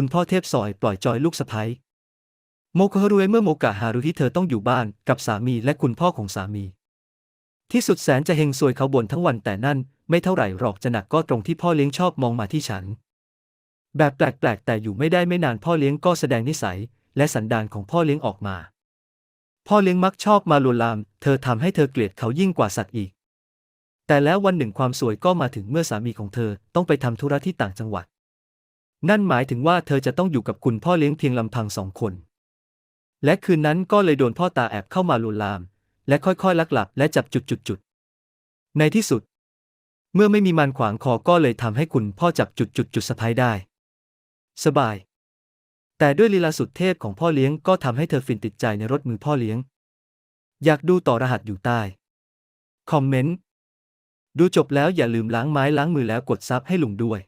คุณพ่อเทพสอยปล่อยจอยลูกสะใภ้โมโคฮารุเอะเมื่อโมกะฮารุที่เธอต้องอยู่บ้านกับสามีและคุณพ่อของสามี ที่สุดแสนจะเฮงซวยเขาบ่นทั้งวันแต่นั่นไม่เท่าไหร่หรอกจะหนักก็ตรงที่พ่อเลี้ยงชอบมองมาที่ฉัน แบบแปลกๆแต่อยู่ไม่ได้ไม่นานพ่อเลี้ยงก็แสดงนิสัย และสันดานของพ่อเลี้ยงออกมา พ่อเลี้ยงมักชอบมาลวนลาม เธอทำให้เธอเกลียดเขายิ่งกว่าสัตว์อีก แต่แล้ววันหนึ่งความสวยก็มาถึงเมื่อสามีของเธอต้องไปทำธุระที่ต่างจังหวัด นั่นหมายถึงว่าเธอจะต้องอยู่กับคุณพ่อเลี้ยงเพียงลำพังสองคน และคืนนั้นก็เลยโดนพ่อตาแอบเข้ามาลวนลาม และค่อยๆลักหลับและจับจุดๆๆในที่สุด เมื่อไม่มีมันขวางคอก็เลยทำให้คุณพ่อจับจุดๆๆสะพายได้ สบาย แต่ด้วยลีลาสุดเทพของพ่อเลี้ยงก็ทำให้เธอฟินติดใจในรถมือพ่อเลี้ยง อยากดูต่อรหัสอยู่ใต้ คอมเมนต์ ดูจบแล้วอย่าลืมล้างไม้ล้างมือแล้วกดซับให้ลุงด้วย